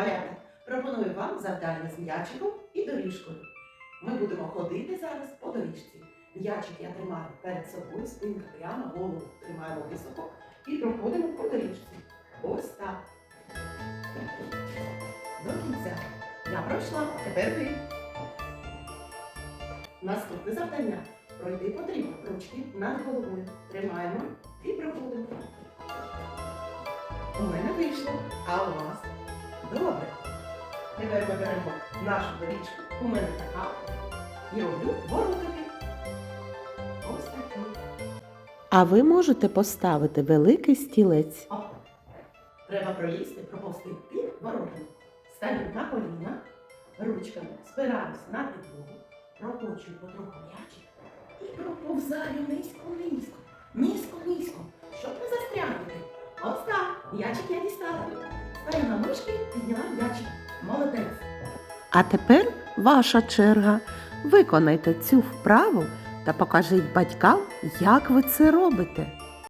Малята, пропоную вам завдання з м'ячиком і доріжкою. Ми будемо ходити зараз по доріжці. М'ячик я тримаю перед собою, спинка прямо, голову тримаємо високо і проходимо по доріжці. Ось так. До кінця. Я пройшла, тепер ви. Наступне завдання. Пройти потрібно ручки над головою. Тримаємо і проходимо. У мене вийшло, а у вас? Тепер ми беремо нашу доріжку. У мене така. І роблю воротики. Ось такі. А ви можете поставити великий стілець. Оп. Треба пролізти, проповсти під воротами. Стану на коліна, ручками спираюсь на підлогу, прокочую потроху м'ячик і проповзаю низько-низько, низько-низько, щоб не застрягнути. Ось так, м'ячик я дістала. Стаю на ножки, підняла м'ячик. Молодець. А тепер ваша черга. Виконайте цю вправу та покажіть батькам, як ви це робите.